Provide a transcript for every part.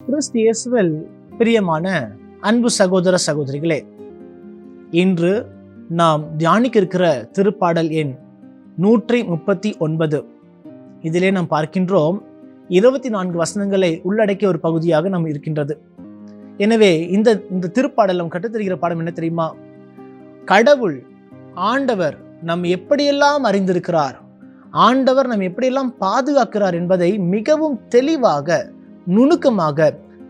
கிறிஸ்து இயேசுவில் பிரியமான அன்பு சகோதர சகோதரிகளே இன்று நாம் தியானிக்க இருக்கிற திருப்பாடல் எண் நூற்றி முப்பத்தி ஒன்பது இதிலே நாம் பார்க்கின்றோம் இருபத்தி நான்கு வசனங்களை உள்ளடக்கிய ஒரு பகுதியாக நாம் இருக்கின்றது. எனவே இந்த இந்த திருப்பாடல் நம் கட்டுத்தருகிற பாடம் என்ன தெரியுமா? கடவுள் ஆண்டவர் நம் எப்படியெல்லாம் அறிந்திருக்கிறார் ஆண்டவர் நம் எப்படியெல்லாம் பாதுகாக்கிறார் என்பதை மிகவும் தெளிவாக நுணுக்கமாக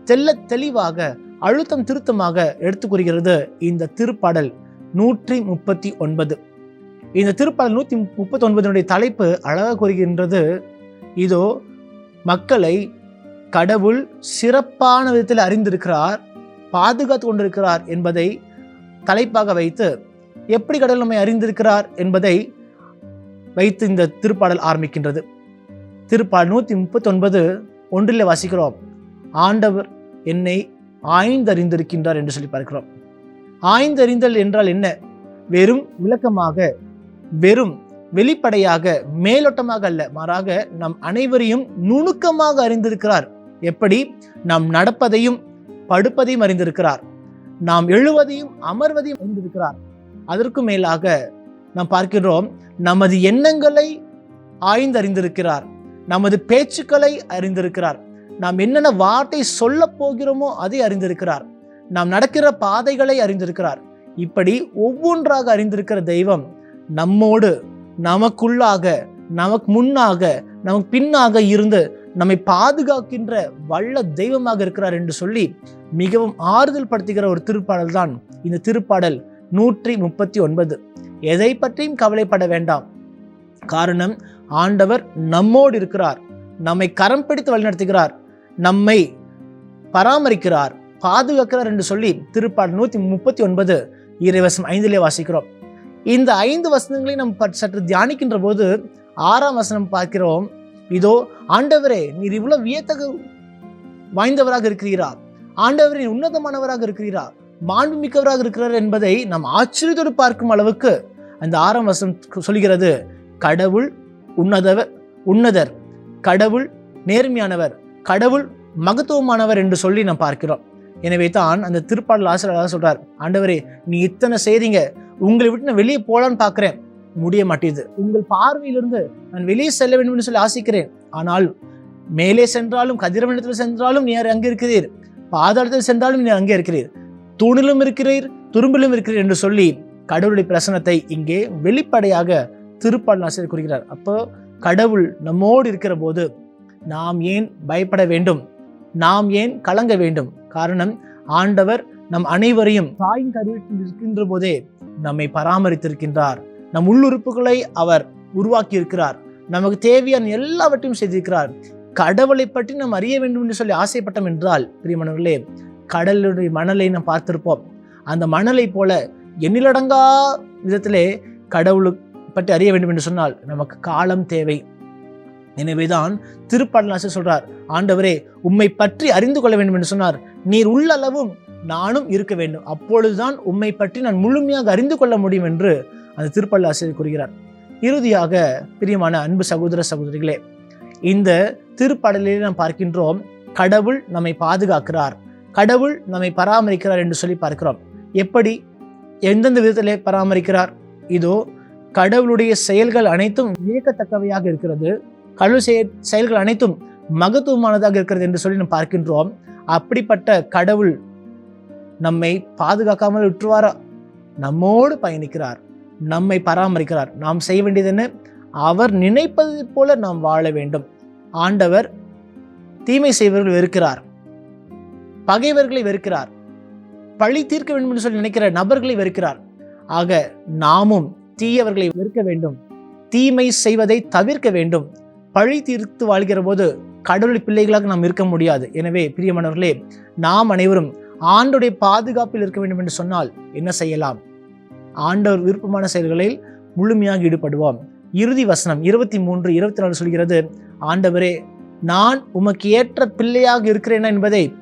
தெல்ல தெளிவாக அழுத்தம் திருத்தமாக எடுத்து கூறுகிறது இந்த திருப்பாடல் நூற்றி முப்பத்தி ஒன்பது இந்த திருப்பாடல் நூற்றி முப்பத்தி ஒன்பதனுடைய தலைப்பு அழகாக கூறுகின்றது. இதோ மக்களை கடவுள் சிறப்பான விதத்தில் அறிந்திருக்கிறார் பாதுகாத்து கொண்டிருக்கிறார் என்பதை தலைப்பாக வைத்து எப்படி கடவுள் நம்மை அறிந்திருக்கிறார் என்பதை வைத்து இந்த திருப்பாடல் ஆரம்பிக்கின்றது. திருப்பாடல் நூற்றி முப்பத்தொன்பது ஒன்றில் வாசிக்கிறோம். ஆண்டவர் என்னை ஆய்ந்தறிந்திருக்கின்றார் என்று சொல்லி பார்க்கிறோம். ஆய்ந்தறிந்தல் என்றால் என்ன? வெறும் விளக்கமாக வெறும் வெளிப்படையாக மேலோட்டமாக அல்ல. மாறாக நம் அனைவரையும் நுணுக்கமாக அறிந்திருக்கிறார். எப்படி? நாம் நடப்பதையும் படுப்பதையும் அறிந்திருக்கிறார். நாம் எழுவதையும் அமர்வதையும் அறிந்திருக்கிறார். அதற்கு மேலாக நாம் பார்க்கிறோம் நமது எண்ணங்களை ஆய்ந்தறிந்திருக்கிறார். நமது பேச்சுக்களை அறிந்திருக்கிறார். நாம் என்னென்ன வார்த்தை சொல்ல போகிறோமோ அதை அறிந்திருக்கிறார். நாம் நடக்கிற பாதைகளை அறிந்திருக்கிறார். இப்படி ஒவ்வொன்றாக அறிந்திருக்கிற தெய்வம் நம்மோடு நமக்குள்ளாக நமக்கு முன்னாக நமக்கு பின்னாக இருந்து நம்மை பாதுகாக்கின்ற வல்ல தெய்வமாக இருக்கிறார் என்று சொல்லி மிகவும் ஆறுதல் படுத்துகிற ஒரு திருப்பாடல் தான் இந்த திருப்பாடல் நூற்றி முப்பத்தி ஒன்பது. எதை பற்றியும் கவலைப்பட வேண்டாம். காரணம் ஆண்டவர் நம்மோடு இருக்கிறார். நம்மை கரம் பிடித்து வழிநடத்துகிறார். நம்மை பராமரிக்கிறார். பாதுகாக்கிறார் என்று சொல்லி திருப்பாடல் நூற்றி முப்பத்தி ஒன்பது இறைவசம் ஐந்திலே வாசிக்கிறோம். இந்த ஐந்து வசனங்களை நாம் சற்று தியானிக்கின்ற போது ஆறாம் வசனம் பார்க்கிறோம். இதோ ஆண்டவரே நீர் இவ்வளவு வியத்தகு வாய்ந்தவராக இருக்கிறீரா? ஆண்டவரே உன்னதமானவராக இருக்கிறீரா? மாண்புமிக்கவராக இருக்கிறார் என்பதை நாம் ஆச்சரியத்தோடு பார்க்கும் அளவுக்கு அந்த ஆறாம் வசனம் சொல்கிறது கடவுள் உன்னதவர் உன்னதர் கடவுள் நேர்மையானவர் கடவுள் மகத்துவமானவர் என்று சொல்லி நாம் பார்க்கிறோம். எனவே தான் அந்த திருப்பாடல் ஆசிரியர் சொல்கிறார் ஆண்டவரே நீ இத்தனை செய்தீங்க உங்களை விட்டு நான் வெளியே போகலான்னு பார்க்குறேன். முடிய மாட்டேது உங்கள் பார்வையிலிருந்து நான் வெளியே செல்ல வேண்டும் என்று சொல்லி ஆசிக்கிறேன். ஆனால் மேலே சென்றாலும் கதிரவனத்தில் சென்றாலும் நீர் அங்கே இருக்கிறீர். பாதாளத்தில் சென்றாலும் நீர் அங்கே இருக்கிறீர். தூணிலும் இருக்கிறீர் துரும்பிலும் இருக்கிறீர் என்று சொல்லி கடவுளுடைய பிரசனத்தை இங்கே வெளிப்படையாக திருப்பாடல் ஆசிரியர் கூறுகிறார் அப்போ கடவுள் நம்மோடு இருக்கிற போது நாம் ஏன் பயப்பட வேண்டும்? நாம் ஏன் கலங்க வேண்டும்? காரணம் ஆண்டவர் நம் அனைவரையும் தாயின் கருவீட்டில் இருக்கின்ற போதே நம்மை பராமரித்திருக்கின்றார். நம் உள்ளுறுப்புகளை அவர் உருவாக்கி இருக்கிறார் நமக்கு தேவையான எல்லாவற்றையும் செய்திருக்கிறார். கடவுளை பற்றி நாம் அறிய வேண்டும் என்று சொல்லி ஆசைப்பட்டோம் என்றால் பிரியமானவர்களே கடலுடைய மணலை நாம் பார்த்திருப்போம். அந்த மணலை போல எண்ணிலடங்கா விதத்திலே கடவுளுக்கு பற்றி அறிய வேண்டும் என்று சொன்னால் நமக்கு காலம் தேவை. எனவேதான் திருப்பாடலாசர் சொல்றார் ஆண்டவரே உம்மை பற்றி அறிந்து கொள்ள வேண்டும் என்று சொன்னார். நீர் உள்ளளவும் நானும் இருக்க வேண்டும். அப்பொழுதுதான் உம்மை பற்றி நான் முழுமையாக அறிந்து கொள்ள முடியும் என்று அந்த திருப்பள்ளாசிரியர் கூறுகிறார். இறுதியாக பிரியமான அன்பு சகோதர சகோதரிகளே இந்த திருப்பாடலில் நாம் பார்க்கின்றோம் கடவுள் நம்மை பாதுகாக்கிறார். கடவுள் நம்மை பராமரிக்கிறார் என்று சொல்லி பார்க்கிறோம். எப்படி? எந்தெந்த விதத்திலே பராமரிக்கிறார்? இதோ கடவுளுடைய செயல்கள் அனைத்தும் வியக்கத்தக்கவையாக இருக்கிறது. கடவுள் செய- செயல்கள் அனைத்தும் மகத்துவமானதாக இருக்கிறது என்று சொல்லி நாம் பார்க்கின்றோம். அப்படிப்பட்ட கடவுள் நம்மை பாதுகாக்காமல் விட்டுருவாரா? நம்மோடு பயணிக்கிறார். நம்மை பராமரிக்கிறார். நாம் செய்ய வேண்டியது என்ன? அவர் நினைப்பது போல நாம் வாழ வேண்டும். ஆண்டவர் தீமை செய்வர்கள் வெறுக்கிறார். பகைவர்களை வெறுக்கிறார். பழி தீர்க்க வேண்டும் என்று சொல்லி நினைக்கிற நபர்களை வெறுக்கிறார். ஆக நாமும் தீயவர்களை வெறுக்க வேண்டும். தீமை செய்வதை தவிர்க்க வேண்டும். பழி தீர்த்து வாழ்கிற போது கடவுள் பிள்ளைகளாக நாம் இருக்க முடியாது. எனவே பிரியமானவர்களே நாம் அனைவரும் ஆண்டுடைய பாதுகாப்பில் இருக்க வேண்டும் என்று சொன்னால் என்ன செய்யலாம்? ஆண்டவர் விருப்பமான செயல்களில் முழுமையாக ஈடுபடுவோம். இறுதி வசனம் இருபத்தி மூன்று இருபத்தி நாலு சொல்கிறது ஆண்டவரே நான் உமக்கு ஏற்ற பிள்ளையாக இருக்கிறேனா என்பதை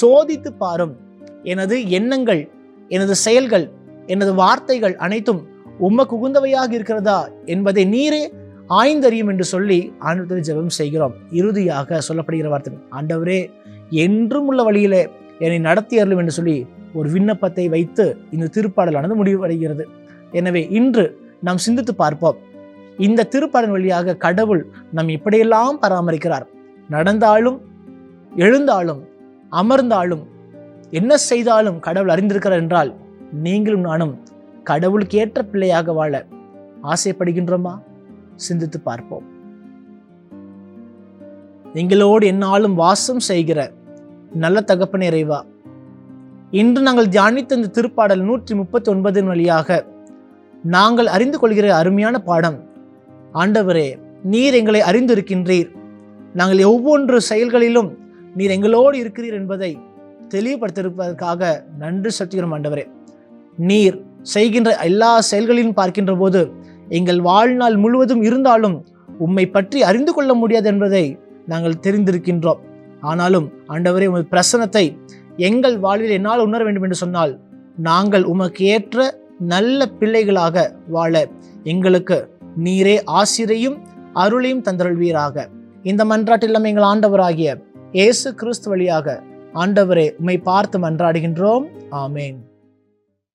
சோதித்து பாரும். எனது எண்ணங்கள் எனது செயல்கள் எனது வார்த்தைகள் அனைத்தும் உமக்கு உகுந்தவையாக இருக்கிறதா என்பதை நீரே ஆய்ந்தறியும் என்று சொல்லி ஆண்டவரை ஜெபம் செய்கிறோம். இறுதியாக சொல்லப்படுகிற வார்த்தை ஆண்டவரே என்றும் உள்ள வழியிலே என்னை நடத்தி அருளும் என்று சொல்லி ஒரு விண்ணப்பத்தை வைத்து இந்த திருப்பாடலானது முடிவடைகிறது. எனவே இன்று நாம் சிந்தித்து பார்ப்போம். இந்த திருப்பாடல் வழியாக கடவுள் நம் இப்படியெல்லாம் பராமரிக்கிறார்? நடந்தாலும் எழுந்தாலும் அமர்ந்தாலும் என்ன செய்தாலும் கடவுள் அறிந்திருக்கிறார் என்றால் நீங்களும் நானும் கடவுளுக்கு ஏற்ற பிள்ளையாக வாழ ஆசைப்படுகின்றோமா? சிந்தித்து பார்ப்போம். எங்களோடு என்னாலும் வாசம் செய்கிற நல்ல தகப்பனே இறைவா இன்று நாங்கள் தியானித்த இந்த திருப்பாடல் நூற்றி முப்பத்தி ஒன்பதின் வழியாக நாங்கள் அறிந்து கொள்கிற அருமையான பாடம் ஆண்டவரே நீர் எங்களை அறிந்திருக்கின்றீர். நாங்கள் ஒவ்வொன்று செயல்களிலும் நீர் எங்களோடு இருக்கிறீர் என்பதை தெளிவுபடுத்திருப்பதற்காக நன்றி செலுத்துகிறோம் ஆண்டவரே. நீர் செய்கின்ற எல்லா செயல்களையும் பார்க்கின்ற போது எங்கள் வாழ்நாள் முழுவதும் இருந்தாலும் உம்மை பற்றி அறிந்து கொள்ள முடியாது என்பதை நாங்கள் தெரிந்திருக்கின்றோம். ஆனாலும் ஆண்டவரே உமது பிரசனத்தை எங்கள் வாழ்வில் என்னால் உணர வேண்டும் என்று சொன்னால் நாங்கள் உமக்கு ஏற்ற நல்ல பிள்ளைகளாக வாழ எங்களுக்கு நீரே ஆசிரியையும் அருளையும் தந்தருள்வீராக. இந்த மன்றாட்டில் எங்கள் ஆண்டவராகிய இயேசு கிறிஸ்து வழியாக ஆண்டவரே உம்மை பார்த்து மன்றாடுகின்றோம். ஆமேன்.